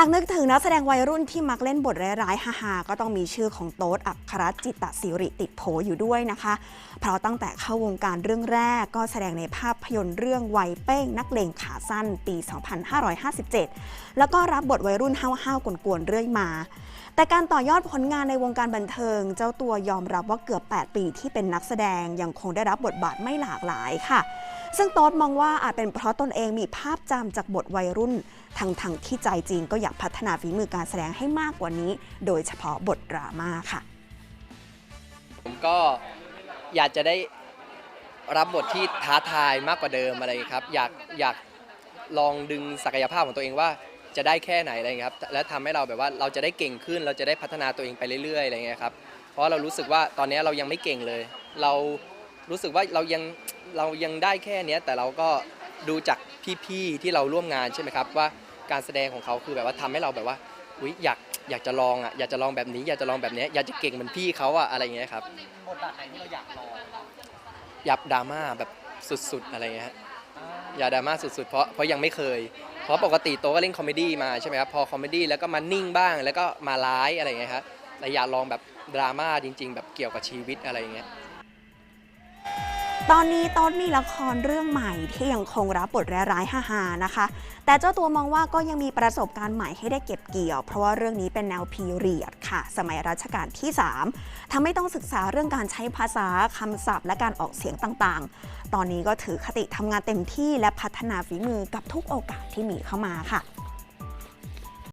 หากนึกถึงนักแสดงวัยรุ่นที่มักเล่นบทร้ายๆฮ่าๆก็ต้องมีชื่อของโต๊ดอัครจิตตศิริติดโผอยู่ด้วยนะคะ เพราะตั้งแต่เข้าวงการเรื่องแรกก็แสดงในภาพยนตร์เรื่องวัยเป้งนักเลงขาสั้นปี 2557 แล้วก็รับบทวัยรุ่นห้าวๆกวนๆเรื่อยมา แต่การต่อยอดผลงานในวงการบันเทิง เจ้าตัวยอมรับว่าเกือบ 8 ปีที่เป็นนักแสดงยังคงได้รับบทบาทไม่หลากหลายค่ะ ซึ่งโต๊ดมองว่าอาจเป็นเพราะตนเองมีภาพจำจากบทวัยรุ่นทั้งทงๆที่ใจจริงก็อยากพัฒนาฝีมือการแสดงให้มากกว่านี้ โดยเฉพาะบทดราม่าค่ะ ผมก็อยากจะได้รับบทที่ท้าทายมากกว่าเดิมอะไรครับ อยากอยากลองดึงศักยภาพของตัวเองว่าจะได้แค่ไหนอะไรครับ และทำให้เราแบบว่าเราจะได้เก่งขึ้น เราจะได้พัฒนาตัวเองไปเรื่อยๆอะไรอย่างเงี้ยครับ เพราะเรารู้สึกว่าตอนนี้เรายังไม่เก่งเลย เรารู้สึกว่าเรายัง เรายังได้แค่เนี้ยแต่เราก็ดูจากพี่ๆที่เราร่วมงานใช่ไหมครับว่าการแสดงของเขาคือแบบว่าทำให้เราแบบว่าอุ๊ยอยากอยากจะลองอะอยากจะลองแบบนี้ อยากจะลองแบบเนี้ยอยากจะเก่งเหมือนพี่เขาอะอะไรอย่างเงี้ยครับบทบาทไหนที่เราอยากลองยับดราม่าแบบสุดๆอะไรเงี้ยฮะอย่าดราม่าสุดๆเพราะเพราะยังไม่เคย เพราะปกติโตก็เล่นคอมเมดี้มาใช่ไหมครับพอคอมเมดี้แล้วก็มานิ่งบ้าง แล้วก็มาร้ายอะไรเงี้ยครับแต่อยากลองแบบดราม่าจริง ๆ แบบเกี่ยวกับชีวิตอะไรอย่างเงี้ย ตอนนี้ต้นมีละครเรื่องใหม่ที่ยังคงรับบทร้ายๆฮาๆนะคะ แต่เจ้าตัวมองว่าก็ยังมีประสบการณ์ใหม่ให้ได้เก็บเกี่ยว เพราะว่าเรื่องนี้เป็นแนวพีเรียดค่ะ สมัยรัชกาลที่ 3ทำให้ต้องศึกษาเรื่องการใช้ภาษาคำศัพท์ และการออกเสียงต่างๆ ตอนนี้ก็ถือคติทำงานเต็มที่และพัฒนาฝีมือกับทุกโอกาสที่มีเข้ามาค่ะ